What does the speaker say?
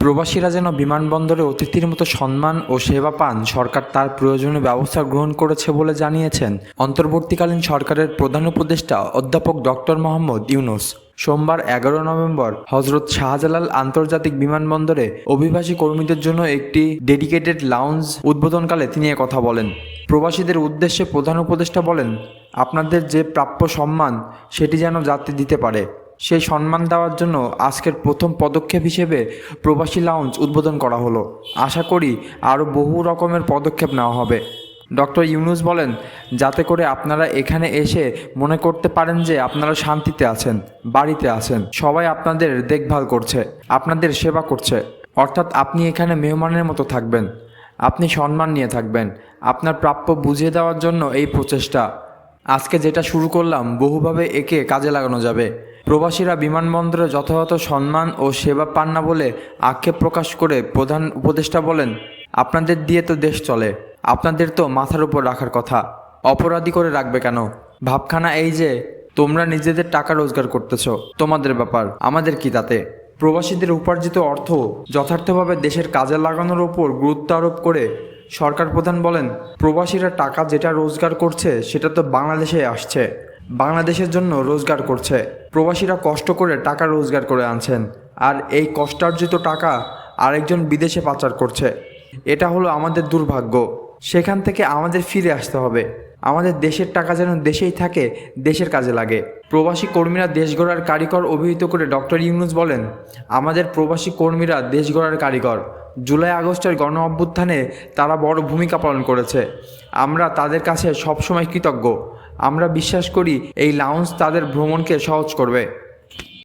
প্রবাসীরা যেন বিমানবন্দরে অতিথির মতো সম্মান ও সেবা পান, সরকার তার প্রয়োজনীয় ব্যবস্থা গ্রহণ করেছে বলে জানিয়েছেন অন্তর্বর্তীকালীন সরকারের প্রধান উপদেষ্টা অধ্যাপক ডক্টর মোহাম্মদ ইউনুস। সোমবার এগারো নভেম্বর হজরত শাহজালাল আন্তর্জাতিক বিমানবন্দরে অভিবাসী কর্মীদের জন্য একটি ডেডিকেটেড লাউঞ্জ উদ্বোধনকালে তিনি কথা বলেন। প্রবাসীদের উদ্দেশ্যে প্রধান উপদেষ্টা বলেন, আপনাদের যে প্রাপ্য সম্মান, সেটি যেন যাত্রী দিতে পারে। সেই সম্মান দেওয়ার জন্য আজকের প্রথম পদক্ষেপ হিসেবে প্রবাসী লাউঞ্জ উদ্বোধন করা হলো। আশা করি আরও বহু রকমের পদক্ষেপ নেওয়া হবে। ডক্টর ইউনুস বলেন, যাতে করে আপনারা এখানে এসে মনে করতে পারেন যে আপনারা শান্তিতে আছেন, বাড়িতে আছেন। সবাই আপনাদের দেখভাল করছে, আপনাদের সেবা করছে। অর্থাৎ আপনি এখানে মেহমানের মতো থাকবেন, আপনি সম্মান নিয়ে থাকবেন, আপনার প্রাপ্য বুঝিয়ে দেওয়ার জন্য এই প্রচেষ্টা। আজকে যেটা শুরু করলাম, বহুভাবে একে কাজে লাগানো যাবে। প্রবাসীরা বিমানবন্দরে যথাযথ সম্মান ও সেবা পান না বলে আক্ষেপ প্রকাশ করে প্রধান উপদেষ্টা বলেন, আপনাদের দিয়ে তো দেশ চলে, আপনাদের তো মাথার উপর রাখার কথা, অপরাধী করে রাখবে কেন? ভাবখানা এই যে, তোমরা নিজেদের টাকা রোজগার করতেছো, তোমাদের ব্যাপার, আমাদের কি তাতে? প্রবাসীদের উপার্জিত অর্থ যথার্থভাবে দেশের কাজে লাগানোর ওপর গুরুত্ব আরোপ করে সরকার প্রধান বলেন, প্রবাসীরা টাকা যেটা রোজগার করছে, সেটা তো বাংলাদেশে আসছে, বাংলাদেশের জন্য রোজগার করছে। প্রবাসীরা কষ্ট করে টাকা রোজগার করে আনছেন আর এই কষ্টার্জিত টাকা আরেকজন বিদেশে পাচার করছে। এটা হলো আমাদের দুর্ভাগ্য। সেখান থেকে আমাদের ফিরে আসতে হবে। আমাদের দেশের টাকা যেন দেশেই থাকে, দেশের কাজে লাগে। প্রবাসী কর্মীরা দেশ গড়ার কারিগর অভিহিত করে ডক্টর ইউনুস বলেন, আমাদের প্রবাসী কর্মীরা দেশ গড়ার কারিগর। জুলাই আগস্টের গণ অভ্যুত্থানে তারা বড় ভূমিকা পালন করেছে। আমরা তাদের কাছে সবসময় কৃতজ্ঞ। আমরা বিশ্বাস করি এই লাউঞ্জ তাদের ভ্রমণকে সহজ করবে।